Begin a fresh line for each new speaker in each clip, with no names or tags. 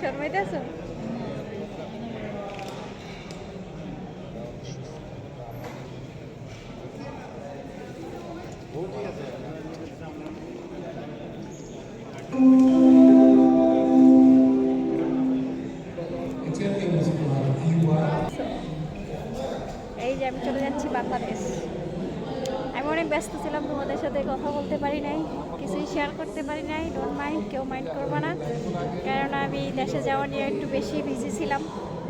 শর্মাইতেছো এই যে আমি চলে যাচ্ছি বাংলাদেশ। আমি অনেক ব্যস্ত ছিলাম, তোমাদের সাথে কথা বলতে পারি নাই, কিছুই শেয়ার করতে পারি নাই ডোন্ট মাইন্ড কেউ মাইন্ড করব না। কারণ আমি দেশে যাওয়া নিয়ে একটু বেশি বিজি ছিলাম,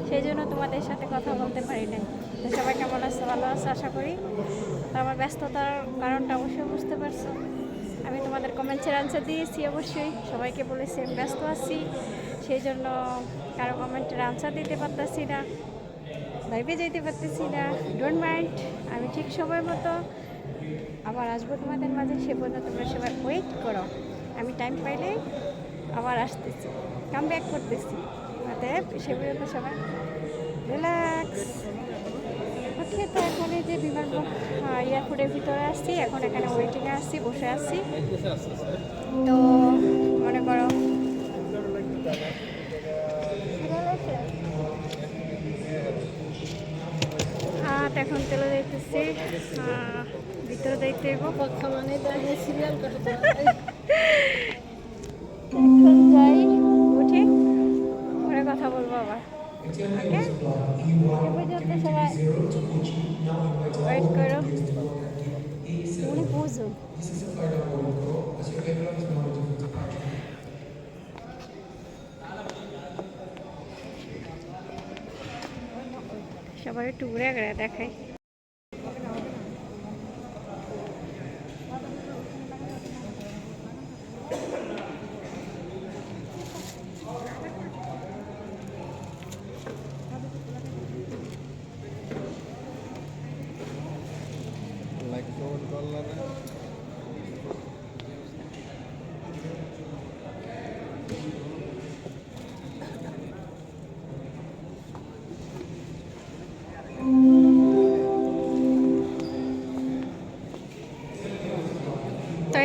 সেই জন্য তোমাদের সাথে কথা বলতে পারি নাই। সবাই কেমন আছে? ভালো আছে? আশা করি। তো আমার ব্যস্ততার কারণটা অবশ্যই বুঝতে পারছ। আমি তোমাদের কমেন্টসের আনসার দিয়েছি অবশ্যই। সবাইকে বলেছি আমি ব্যস্ত আছি, সেই জন্য কারও কমেন্টের আনসার দিতে পারতেছি না। লাইভে যেতে পারতেছি না। ডোন্ট মাইন্ড আমি ঠিক সময় মতো আবার আসব তোমাদের মাঝে, সে পর্যন্ত তোমরা সবাই ওয়েট করো। আমি টাইম পাইলে আবার আসতেছি। কাম ব্যাক করতেছি। অতএব সে পর্যন্ত সবাই রিল্যাক্স ওকে, তো এখন এই যে বিমান এয়ারপোর্টের ভিতরে আসছি, এখন এখানে ওয়েটিংয়ে আসছি, বসে আসছি তো হাত এখন তেলে যাইতেছি ভিতরে যাইতে সবাই একটু ঘুরে ঘুরে দেখাই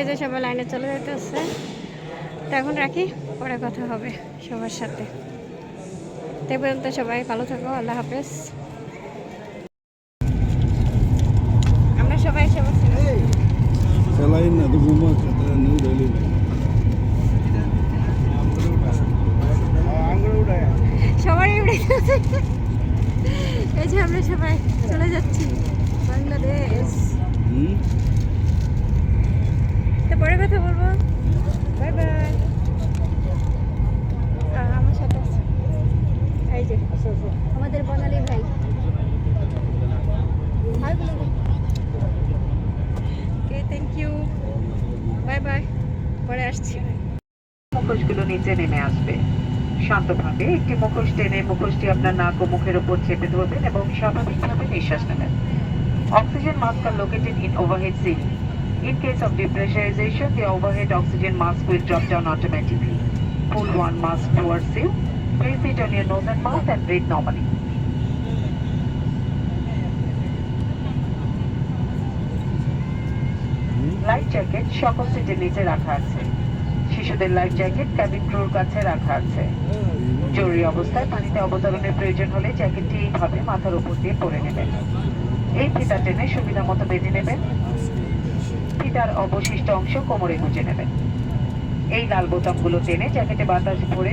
এই যে সবাই লাইনে চলে যেতেছে তো এখন রাখি পরে কথা হবে সবার সাথে। তো পর্যন্ত সবাই ভালো থাকো আল্লাহ হাফেজ। আমরা সবাই এসে বসছি
না তো ঘুমা
সবারই এই যে আমরা সবাই চলে যাচ্ছি। বাংলাদেশ। তো পরে কথা বলব। বাই বাই আমার সাথে এই যে, আমাদের বনালি ভাই। Okay thank you bye bye পরে আসছি।
মুখোশগুলো নিচে নেমে আসবে। শান্তভাবে একটি মুখোশ টেনে মুখোশটি আপনার নাক ও মুখের উপর চেপে ধরবেন এবং স্বাভাবিকভাবে নিঃশ্বাস নেবেন। Oxygen mask are located in overhead ceiling. In case of depressurization, the overhead oxygen mask will drop down automatically. Pull one mask towards you, place it on your nose and mouth and breathe normally. Life jacket সকল সিটের নিচে রাখা আছে শিশুদের life jacket cabin ক্রুর কাছে রাখা আছে জরুরি অবস্থায় পানিতে অবতরণের প্রয়োজন হলে জ্যাকেটটি এইভাবে মাথার উপর দিয়ে পরে নেবেন এই ফিতা টেনে সুবিধা মতো বেঁধে নেবেন ফিতার অবশিষ্ট অংশ কোমরে গুঁজে নেবেন। এই লাল বোতামগুলো টেনে জ্যাকেটে বাতাস ভরে